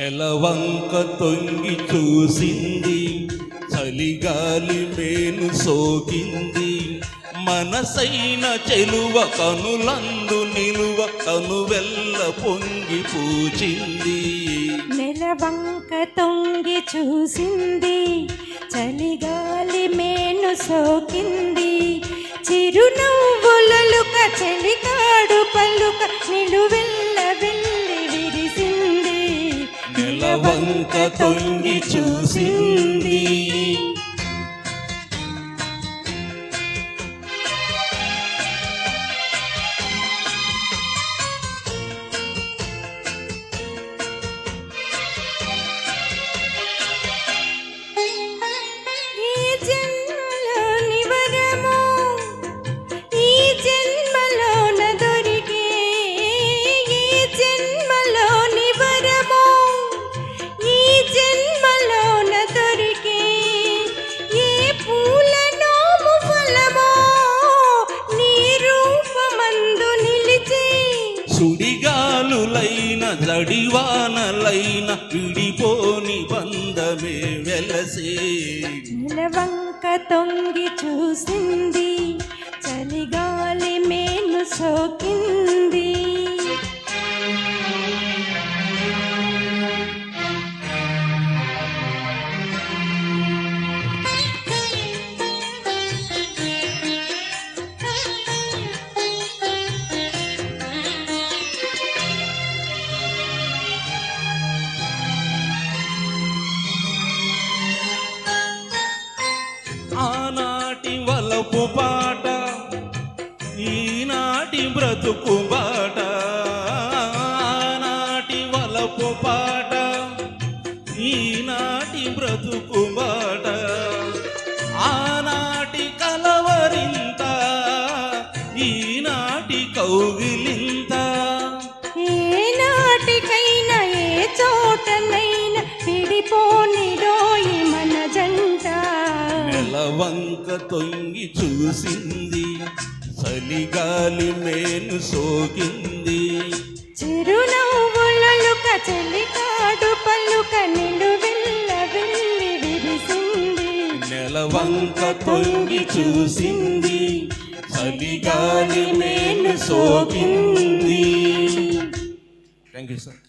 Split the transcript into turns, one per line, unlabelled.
నెలవంక తొంగి చూసింది. చలిగాలి మేలు సోకింది. మనసైన చెలువ కనులందు నిలువ కనువెల్ల పొంగి పూచింది.
నెలవంక తొంగి చూసింది. చలిగాలి మేను సోకింది. చిరునవ్వులలుక చలికాడు పలుక నిలువ
నెలవంక తొంగి చూసింది. సుడిగాలులైన జడివానలైన విడిపోని బంధమే వెలసే.
నెలవంక తొంగి చూసింది చలిగాలి మేను సోకింది.
పాట ఈనాటి బ్రతుకు బాట ఆనాటి వలపు పాట ఈనాటి బ్రతుకు బాట. ఆనాటి కలవరింత ఈనాటి కౌగిలింత.
ఏ నాటికైనా ఏ చోటనైనా విడిపోనిరోయి మన జంట.
నెలవంక తొంగి చూసింది. చలిగాలి మేను సోకింది.
చిరునవ్వులలుక చలికాడు పలుక నిలువెల్ల వెళ్ళి విరిసింది.
నెలవంక తొంగి చూసింది. చలిగాలి మేను సోకింది. Thank you sir